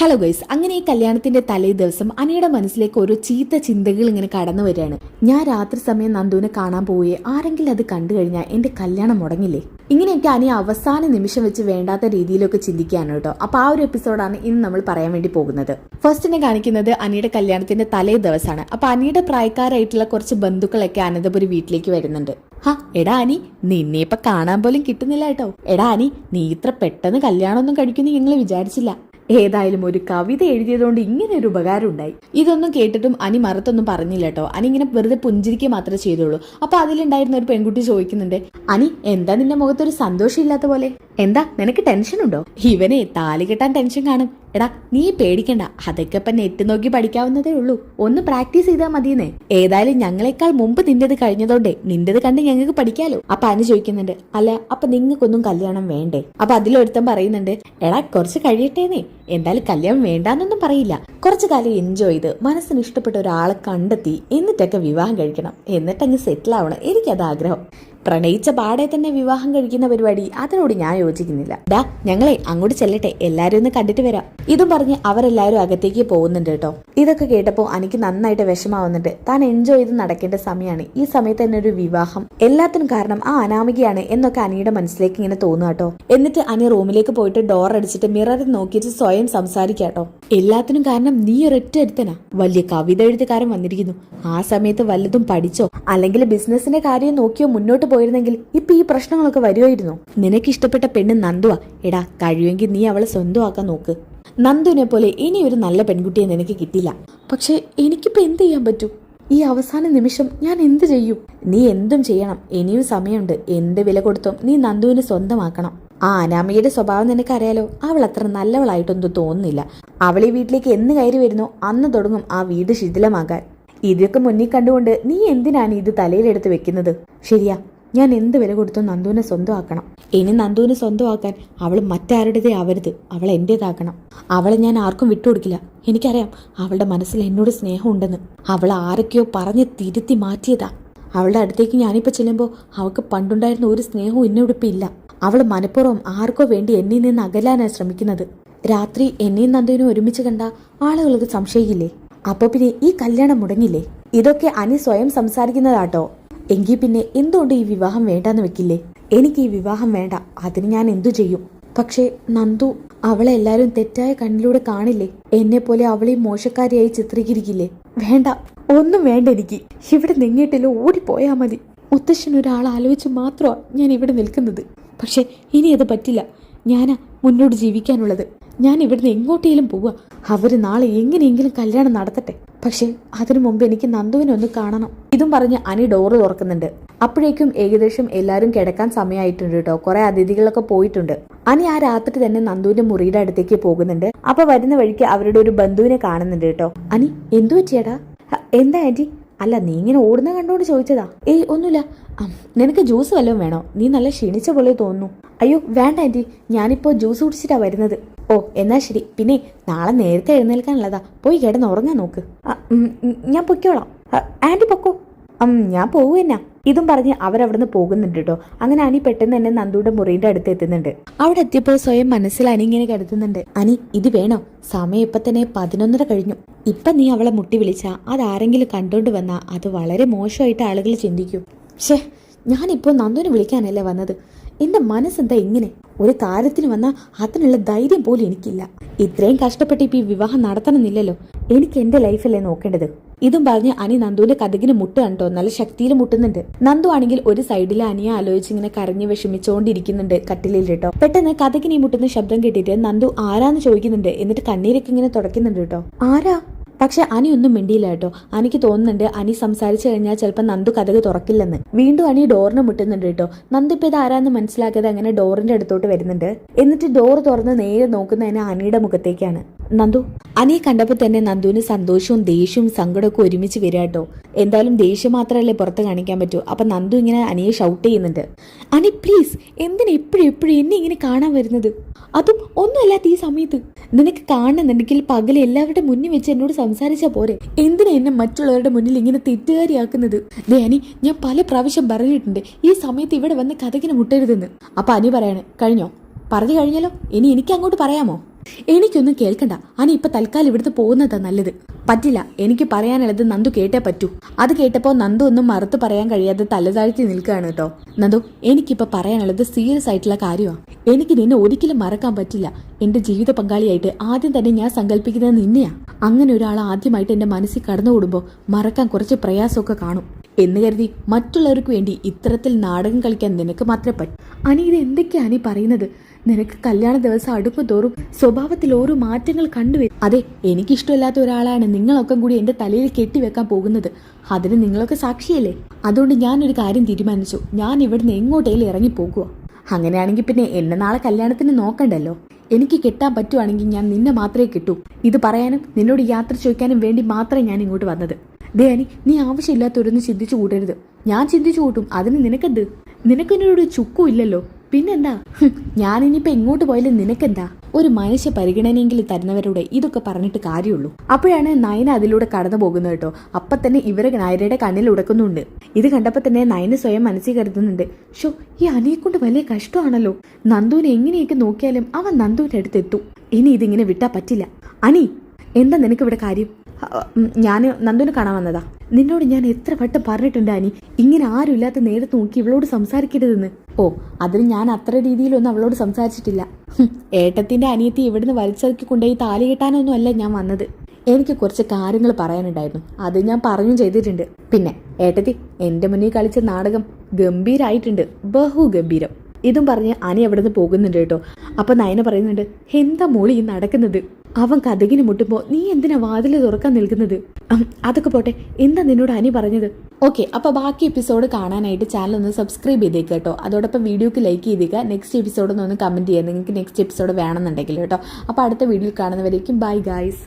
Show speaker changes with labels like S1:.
S1: Hello guys അങ്ങനെ ഈ കല്യാണത്തിന്റെ തലേ ദിവസം അനിയുടെ മനസ്സിലേക്ക് ഓരോ ചീത്ത ചിന്തകൾ ഇങ്ങനെ കടന്നു വരികയാണ്. ഞാൻ രാത്രി സമയം നന്ദുവിനെ കാണാൻ പോയി. ആരെങ്കിലും അത് കണ്ടു കഴിഞ്ഞാൽ എന്റെ കല്യാണം മുടങ്ങില്ലേ? ഇങ്ങനെയൊക്കെ അനി അവസാന നിമിഷം വെച്ച് വേണ്ടാത്ത രീതിയിലൊക്കെ ചിന്തിക്കുകയാണ് കേട്ടോ. അപ്പൊ ആ ഒരു എപ്പിസോഡാണ് ഇന്ന് നമ്മൾ പറയാൻ വേണ്ടി പോകുന്നത്. ഫസ്റ്റ് എന്നെ കാണിക്കുന്നത് അനിയുടെ കല്യാണത്തിന്റെ തലേ ദിവസമാണ്. അപ്പൊ അനിയുടെ പ്രായക്കാരായിട്ടുള്ള കുറച്ച് ബന്ധുക്കളൊക്കെ അനന്തപുരി വീട്ടിലേക്ക് വരുന്നുണ്ട്. ഹാ എടാ അനി നിന്നെ ഇപ്പൊ കാണാൻ പോലും കിട്ടുന്നില്ല കേട്ടോ. എടാ അനി നീ ഇത്ര പെട്ടെന്ന് കല്യാണമൊന്നും കഴിക്കുന്നു ഞങ്ങൾ വിചാരിച്ചില്ല. ഏതായാലും ഒരു കവിത എഴുതിയതുകൊണ്ട് ഇങ്ങനെ ഒരു ഉപകാരം ഉണ്ടായി. ഇതൊന്നും കേട്ടിട്ടും അനി മറത്തൊന്നും പറഞ്ഞില്ല കേട്ടോ അനി ഇങ്ങനെ വെറുതെ പുഞ്ചിരിക്കുക മാത്രമേ ചെയ്തുള്ളൂ. അപ്പൊ അതിലുണ്ടായിരുന്ന ഒരു പെൺകുട്ടി ചോദിക്കുന്നുണ്ട് അനി എന്താ നിന്റെ മുഖത്തൊരു സന്തോഷം ഇല്ലാത്ത പോലെ? എന്താ നിനക്ക് ടെൻഷൻ ഉണ്ടോ? ഇവനെ താലി കെട്ടാൻ ടെൻഷൻ കാണും. എടാ നീ പേടിക്കണ്ട. അതൊക്കെ ഇപ്പൊ നെറ്റ് നോക്കി പഠിക്കാവുന്നതേ ഉള്ളൂ. ഒന്ന് പ്രാക്ടീസ് ചെയ്താൽ മതിയെന്നേ. ഏതായാലും ഞങ്ങളെക്കാൾ മുമ്പ് നിന്റേത് കഴിഞ്ഞതുകൊണ്ടേ നിന്റേത് കണ്ട് ഞങ്ങൾക്ക് പഠിക്കാലോ. അപ്പൊ അനു ചോദിക്കുന്നുണ്ട് അല്ല അപ്പൊ നിങ്ങൾക്കൊന്നും കല്യാണം വേണ്ടേ? അപ്പൊ അതിലൊരുത്തൻ പറയുന്നുണ്ട് എടാ കുറച്ച് കഴിയട്ടേന്നേ. എന്തായാലും കല്യാണം വേണ്ടാന്നൊന്നും പറയില്ല. കുറച്ചു കാലം എൻജോയ് ചെയ്ത് മനസ്സിന് ഇഷ്ടപ്പെട്ട ഒരാളെ കണ്ടെത്തി എന്നിട്ടൊക്കെ വിവാഹം കഴിക്കണം. എന്നിട്ടങ്ങ് സെറ്റിൽ ആവണം. എനിക്കത് ആഗ്രഹം പ്രണയിച്ച പാടെ തന്നെ വിവാഹം കഴിക്കുന്ന പരിപാടി അതിനോട് ഞാൻ യോജിക്കുന്നില്ല. ഡാ ഞങ്ങളെ അങ്ങോട്ട് ചെല്ലട്ടെ. എല്ലാരും ഒന്ന് കണ്ടിട്ട് വരാം. ഇതും പറഞ്ഞ് അവരെല്ലാരും അകത്തേക്ക് പോകുന്നുണ്ട് കേട്ടോ. ഇതൊക്കെ കേട്ടപ്പോൾ എനിക്ക് നന്നായിട്ട് വിഷമാവുന്നുണ്ട് താൻ എൻജോയ് ചെയ്ത് നടക്കേണ്ട സമയമാണ് ഈ സമയത്ത് തന്നെ ഒരു വിവാഹം. എല്ലാത്തിനും കാരണം ആ അനാമികയാണ് എന്നൊക്കെ അനിയുടെ മനസ്സിലേക്ക് ഇങ്ങനെ തോന്നുക കേട്ടോ. എന്നിട്ട് അനി റൂമിലേക്ക് പോയിട്ട് ഡോർ അടിച്ചിട്ട് മിററിൽ നോക്കിയിട്ട് സ്വയം സംസാരിക്കാട്ടോ എല്ലാത്തിനും കാരണം നീ ഒരൊറ്റ ഒരുത്തനാ. വലിയ കവിത എഴുത്തുകാരൻ വന്നിരിക്കുന്നു. ആ സമയത്ത് വല്ലതും പഠിച്ചോ? അല്ലെങ്കിൽ ബിസിനസിന്റെ കാര്യം നോക്കിയോ മുന്നോട്ട് പോയിരുന്നെങ്കിൽ ഇപ്പൊ ഈ പ്രശ്നങ്ങളൊക്കെ വരുമായിരുന്നു നിനക്ക് ഇഷ്ടപ്പെട്ട പെണ്ണ് നന്ദുവാ. എടാ കഴിയുമെങ്കിൽ നീ അവളെ സ്വന്തമാക്കാൻ നോക്ക്. നന്ദുവിനെ പോലെ ഇനി ഒരു നല്ല പെൺകുട്ടിയെ നിനക്ക് കിട്ടില്ല. പക്ഷെ എനിക്കിപ്പോ എന്ത് ചെയ്യാൻ പറ്റും? ഈ അവസാന നിമിഷം ഞാൻ എന്ത് ചെയ്യും? നീ എന്തും ചെയ്യണം. ഇനിയും സമയമുണ്ട്. എന്ത് വില കൊടുത്തും നീ നന്ദുവിനെ സ്വന്തമാക്കണം. ആ അനാമിയുടെ സ്വഭാവം നിനക്കറിയാലോ? അവൾ അത്ര നല്ലവളായിട്ടൊന്നും തോന്നുന്നില്ല. അവൾ ഈ വീട്ടിലേക്ക് എന്ന് കയറി വരുന്നോ? അന്ന് തുടങ്ങും ആ വീട് ശിഥിലമാകാൻ. ഇതൊക്കെ മുന്നിൽ കണ്ടുകൊണ്ട് നീ എന്തിനാണ് ഇത് തലയിലെടുത്ത് വെക്കുന്നത്? ശരിയാ ഞാൻ എന്ത് വില കൊടുത്തും നന്ദുവിനെ സ്വന്തമാക്കണം. ഇനി നന്ദുവിനെ സ്വന്തമാക്കാൻ അവൾ മറ്റാരുടേതേ ആവരുത്. അവൾ എന്റേതാക്കണം അവളെ ഞാൻ ആർക്കും വിട്ടുകൊടുക്കില്ല എനിക്കറിയാം അവളുടെ മനസ്സിൽ എന്നോട് സ്നേഹമുണ്ടെന്ന്. അവൾ ആരൊക്കെയോ പറഞ്ഞ് തിരുത്തി മാറ്റിയതാ. അവളുടെ അടുത്തേക്ക് ഞാനിപ്പോൾ ചെല്ലുമ്പോൾ അവൾക്ക് പണ്ടുണ്ടായിരുന്ന ഒരു സ്നേഹവും എന്നോടിപ്പോൾ അവൾ മനഃപൂർവം ആർക്കോ വേണ്ടി എന്നിൽ നിന്ന് അകലാനാണ് ശ്രമിക്കുന്നത്. രാത്രി എന്നെയും നന്ദുവിനും ഒരുമിച്ച് കണ്ട ആളുകൾക്ക് സംശയിക്കില്ലേ അപ്പോൾ പിന്നെ ഈ കല്യാണം മുടങ്ങില്ലേ? ഇതൊക്കെ അനി സ്വയം സംസാരിക്കുന്നതാട്ടോ. എങ്കിൽ പിന്നെ എന്തുകൊണ്ട് ഈ വിവാഹം വേണ്ടെന്ന് വെക്കില്ലേ? എനിക്ക് ഈ വിവാഹം വേണ്ട. അതിന് ഞാൻ എന്തു ചെയ്യും? പക്ഷേ നന്ദു അവളെ എല്ലാരും തെറ്റായ കണ്ണിലൂടെ കാണില്ലേ? എന്നെ പോലെ അവളെ മോശക്കാരിയായി ചിത്രീകരിക്കില്ലേ? വേണ്ട ഒന്നും വേണ്ട എനിക്ക്. ഇവിടെ നിങ്ങിട്ടില്ല ഓടിപ്പോയാ മതി. മുത്തശ്ശൻ ഒരാൾ ആലോചിച്ച് മാത്രമാണ് ഞാൻ ഇവിടെ നിൽക്കുന്നത്. പക്ഷെ ഇനി അത് പറ്റില്ല. ഞാനാ മുന്നോട്ട് ജീവിക്കാനുള്ളത്. ഞാൻ ഇവിടുന്ന് എങ്ങോട്ടേലും പോവുക അവർ നാളെ എങ്ങനെയെങ്കിലും കല്യാണം നടത്തട്ടെ. പക്ഷെ അതിനു മുമ്പ് എനിക്ക് നന്ദുവിനെ ഒന്ന് കാണണം. ഇതും പറഞ്ഞ് അനി ഡോറ് തുറക്കുന്നുണ്ട്. അപ്പോഴേക്കും ഏകദേശം എല്ലാവരും കിടക്കാൻ സമയമായിട്ടുണ്ട് കേട്ടോ. കുറെ അതിഥികളൊക്കെ പോയിട്ടുണ്ട്. അനി ആ രാത്രി തന്നെ നന്ദുവിന്റെ മുറിയുടെ അടുത്തേക്ക് പോകുന്നുണ്ട്. അപ്പൊ വരുന്ന വഴിക്ക് അവരുടെ ഒരു ബന്ധുവിനെ കാണുന്നുണ്ട് കേട്ടോ. അനി എന്തു പറ്റിയടാ? എന്താ ആന്റി? അല്ല നീ ഇങ്ങനെ ഓടുന്ന കണ്ടോണ്ട് ചോദിച്ചതാ. ഏയ് ഒന്നുമില്ല. നിനക്ക് ജ്യൂസ് വല്ലതും വേണോ? നീ നല്ല ക്ഷീണിച്ച പോലെ തോന്നുന്നു. അയ്യോ വേണ്ട ആന്റി. ഞാനിപ്പോ ജ്യൂസ് കുടിച്ചിട്ടാ വരുന്നത്. ഓ എന്നാ ശരി. പിന്നെ നാളെ നേരത്തെ എഴുന്നേൽക്കാനുള്ളതാ. പോയി കിടന്ന് ഉറങ്ങാൻ നോക്ക്. ഞാൻ പൊയ്ക്കോളാം. ആന്റി പൊക്കോ. ഞാൻ എന്നാ. ഇതും പറഞ്ഞ് അവരവിടുന്ന് പോകുന്നുണ്ട് കേട്ടോ അങ്ങനെ അനി പെട്ടെന്ന് തന്നെ നന്ദുയുടെ മുറിയുടെ അടുത്ത് എത്തുന്നുണ്ട്. അവിടെ എത്തിയപ്പോൾ സ്വയം മനസ്സിൽ അനി ഇങ്ങനെ കരുതുന്നുണ്ട് അനി ഇത് വേണോ? സമയം ഇപ്പൊ തന്നെ പതിനൊന്നര കഴിഞ്ഞു. ഇപ്പൊ നീ അവളെ മുട്ടി വിളിച്ചാ അതാരെങ്കിലും കണ്ടോണ്ട് വന്നാ അത് വളരെ മോശമായിട്ട് ആളുകൾ ചിന്തിക്കും. ഷേ ഞാനിപ്പോ നന്ദുവിനെ വിളിക്കാനല്ലേ വന്നത്? എന്റെ മനസ്സെന്താ ഇങ്ങനെ? ഒരു കാര്യത്തിന് വന്നാൽ അതിനുള്ള ധൈര്യം പോലും എനിക്കില്ല. ഇത്രയും കഷ്ടപ്പെട്ട് ഇപ്പൊ ഈ വിവാഹം നടത്തണമെന്നില്ലല്ലോ. എനിക്ക് എന്റെ ലൈഫല്ലേ നോക്കേണ്ടത്? ഇതും പറഞ്ഞ് അനി നന്ദുവിന്റെ കഥകിന് മുട്ടുകണ്ടോ നല്ല ശക്തിയിൽ മുട്ടുന്നുണ്ട്. നന്ദു ആണെങ്കിൽ ഒരു സൈഡിൽ അനിയെ ആലോചിച്ച് ഇങ്ങനെ കരഞ്ഞു വിഷമിച്ചുകൊണ്ടിരിക്കുന്നുണ്ട് കട്ടിലിൽ കേട്ടോ. പെട്ടെന്ന് കഥകിനെ മുട്ടുന്ന ശബ്ദം കേട്ടിട്ട് നന്ദു ആരാന്ന് ചോദിക്കുന്നുണ്ട്. എന്നിട്ട് കണ്ണീരൊക്കെ ഇങ്ങനെ തുടയ്ക്കുന്നുണ്ട് കേട്ടോ. ആരാ? പക്ഷെ അനി ഒന്നും മിണ്ടിയില്ല കേട്ടോ. അനിക്ക് തോന്നുന്നുണ്ട് അനി സംസാരിച്ചു കഴിഞ്ഞാൽ ചിലപ്പോൾ നന്ദു കഥക് തുറക്കില്ലെന്ന്. വീണ്ടും അനി ഡോറിന് മുട്ടുന്നുണ്ട് കേട്ടോ. നന്ദു ഇപ്പൊ ഇത് ആരാന്ന് മനസ്സിലാക്കാതെ അങ്ങനെ ഡോറിന്റെ അടുത്തോട്ട് വരുന്നുണ്ട്. എന്നിട്ട് ഡോർ തുറന്ന് നേരെ നോക്കുന്നതിന് അനിയുടെ മുഖത്തേക്കാണ്. നന്ദു അനിയെ കണ്ടപ്പോൾ തന്നെ നന്ദുവിന് സന്തോഷവും ദേഷ്യവും സങ്കടമൊക്കെ ഒരുമിച്ച് വരിക കേട്ടോ. എന്തായാലും ദേഷ്യം മാത്രമല്ലേ പുറത്ത് കാണിക്കാൻ പറ്റൂ. അപ്പൊ നന്ദു ഇങ്ങനെ അനിയെ ഷൗട്ട് ചെയ്യുന്നുണ്ട്. അനി പ്ലീസ് എന്തിനാ എപ്പോഴും എപ്പോഴും എന്നെ ഇങ്ങനെ കാണാൻ വരുന്നത്? അതും ഒന്നുമല്ലാത്ത ഈ സമയത്ത്. നിനക്ക് കാണുന്നുണ്ടെങ്കിൽ പകൽ എല്ലാവരുടെ മുന്നിൽ വെച്ച് എന്നോട് സംസാരിച്ചാ പോരെ. എന്തിനാ എന്നെ മറ്റുള്ളവരുടെ മുന്നിൽ ഇങ്ങനെ തെറ്റുകാരിയാക്കുന്നത്? ദേ അനി ഞാൻ പല പ്രാവശ്യം പറഞ്ഞിട്ടുണ്ട് ഈ സമയത്ത് ഇവിടെ വന്ന് കഥകിന് മുട്ടരുതെന്ന്. അപ്പൊ അനി പറയാണ് കഴിഞ്ഞോ? പറഞ്ഞു കഴിഞ്ഞാലോ ഇനി എനിക്ക് അങ്ങോട്ട് പറയാമോ? എനിക്കൊന്നും കേൾക്കണ്ട. അനി ഇപ്പൊ തൽക്കാലം ഇവിടുന്ന് പോകുന്നതാ നല്ലത്. പറ്റില്ല എനിക്ക് പറയാനുള്ളത് നന്ദു കേട്ടേ പറ്റൂ. അത് കേട്ടപ്പോ നന്ദു ഒന്നും മറുത്തു പറയാൻ കഴിയാതെ തലതാഴ്ത്തി നിൽക്കുകയാണ് കേട്ടോ. നന്ദു എനിക്കിപ്പോ പറയാനുള്ളത് സീരിയസ് ആയിട്ടുള്ള കാര്യമാണ് എനിക്ക് നിന്നെ ഒരിക്കലും മറക്കാൻ പറ്റില്ല. എന്റെ ജീവിത പങ്കാളിയായിട്ട് ആദ്യം തന്നെ ഞാൻ സങ്കല്പിക്കുന്നത് നിന്നെയാ. അങ്ങനെ ഒരാൾ ആദ്യമായിട്ട് എന്റെ മനസ്സിൽ കടന്നുകൂടുമ്പോൾ മറക്കാൻ കുറച്ച് പ്രയാസമൊക്കെ കാണും. എന്ന് കരുതി മറ്റുള്ളവർക്ക് വേണ്ടി ഇത്തരത്തിൽ നാടകം കളിക്കാൻ നിനക്ക് മാത്രമേ പറ്റൂ. അനി ഇത് എന്തൊക്കെയാണ് അനി പറയുന്നത്? നിനക്ക് കല്യാണ ദിവസം അടുപ്പ് തോറും സ്വഭാവത്തിൽ ഓരോ മാറ്റങ്ങൾ കണ്ടുവരും അതെ എനിക്കിഷ്ടമില്ലാത്ത ഒരാളാണ് നിങ്ങളൊക്കെ കൂടി എന്റെ തലയിൽ കെട്ടിവെക്കാൻ പോകുന്നത്. അതിന് നിങ്ങളൊക്കെ സാക്ഷിയല്ലേ? അതുകൊണ്ട് ഞാൻ ഒരു കാര്യം തീരുമാനിച്ചു. ഞാൻ ഇവിടുന്ന് എങ്ങോട്ടേലും ഇറങ്ങി പോകുക അങ്ങനെയാണെങ്കിൽ പിന്നെ എന്നെ നാളെ കല്യാണത്തിന് നോക്കണ്ടല്ലോ? എനിക്ക് കെട്ടാൻ പറ്റുവാണെങ്കിൽ ഞാൻ നിന്നെ മാത്രമേ കിട്ടൂ. ഇത് പറയാനും നിന്നോട് യാത്ര ചോദിക്കാനും വേണ്ടി മാത്രമേ ഞാൻ ഇങ്ങോട്ട് വന്നത്. ദയാനി നീ ആവശ്യമില്ലാത്തൊരൊന്നും ചിന്തിച്ചു കൂട്ടരുത് ഞാൻ ചിന്തിച്ചു കൂട്ടും. അതിന് നിനക്കെന്ത്? നിനക്കെന്നോട് ചുക്കും ഇല്ലല്ലോ? പിന്നെന്താ? ഞാൻ ഞാനിനിയിപ്പോ എങ്ങോട്ട് പോയാലും നിനക്കെന്താ? ഒരു മനുഷ്യ പരിഗണനയെങ്കിലും തരുന്നവരോട് ഇതൊക്കെ പറഞ്ഞിട്ട് കാര്യമുള്ളൂ. അപ്പോഴാണ് നയന അതിലൂടെ കടന്നു പോകുന്നത് കേട്ടോ. അപ്പൊ തന്നെ ഇവരെ നായരയുടെ കണ്ണിൽ ഉടക്കുന്നുണ്ട്. ഇത് കണ്ടപ്പോ തന്നെ നയന സ്വയം മനസ്സിൽ കരുതുന്നുണ്ട്. ഷോ ഈ അനിയെ കൊണ്ട് വലിയ കഷ്ടമാണല്ലോ. നന്ദുവിനെ എങ്ങനെയൊക്കെ നോക്കിയാലും അവൻ നന്ദുവിന്റെ അടുത്ത് എത്തും. ഇനി ഇതിങ്ങനെ വിട്ടാ പറ്റില്ല. അനി എന്താ നിനക്ക് ഇവിടെ കാര്യം? ഞാൻ നന്ദുവിനെ കാണാൻ വന്നതാ. നിന്നോട് ഞാൻ എത്ര വട്ടം പറഞ്ഞിട്ടുണ്ട് അനി. ഇങ്ങനെ ആരുമില്ലാത്ത നേരത്ത് നോക്കി ഇവളോട് സംസാരിക്കരുതെന്ന്. ഓ അതിന് ഞാൻ അത്ര രീതിയിലൊന്നും അവളോട് സംസാരിച്ചിട്ടില്ല. ഏട്ടത്തിന്റെ അനിയത്തി ഇവിടുന്ന് വലിച്ചെറുക്കി കൊണ്ടുപോയി താലി കെട്ടാനൊന്നുമല്ല ഞാൻ വന്നത്. എനിക്ക് കുറച്ച് കാര്യങ്ങൾ പറയാനുണ്ടായിരുന്നു. അത് ഞാൻ പറഞ്ഞു ചെയ്തിട്ടുണ്ട്. പിന്നെ ഏട്ടത്തി എന്റെ മുന്നിൽ കളിച്ച നാടകം ഗംഭീരായിട്ടുണ്ട്. ബഹു ഗംഭീരം ഇതും പറഞ്ഞ് അനി അവിടുന്ന് പോകുന്നുണ്ട് കേട്ടോ. അപ്പൊ നയന പറയുന്നുണ്ട് എന്താ മോളി നടക്കുന്നത്? അവൻ കഥകിന് മുട്ടുമ്പോ നീ എന്തിനാ വാതിൽ തുറക്കാൻ നിൽക്കുന്നത്? അതൊക്കെ പോട്ടെ. എന്താ നിന്നോട് അനി പറഞ്ഞത്? ഓക്കെ അപ്പൊ ബാക്കി എപ്പിസോഡ് കാണാനായിട്ട് ചാനൽ ഒന്ന് സബ്സ്ക്രൈബ് ചെയ്തേക്ക് കേട്ടോ. അതോടൊപ്പം വീഡിയോക്ക് ലൈക്ക് ചെയ്തേക്കുക നെക്സ്റ്റ് എപ്പിസോഡ് ഒന്ന് കമന്റ് ചെയ്യാം നിങ്ങൾക്ക് നെക്സ്റ്റ് എപ്പിസോഡ് വേണമെന്നുണ്ടെങ്കിൽ കേട്ടോ. അപ്പൊ അടുത്ത വീഡിയോയിൽ കാണുന്നവരേക്കും ബൈ ഗായ്സ്.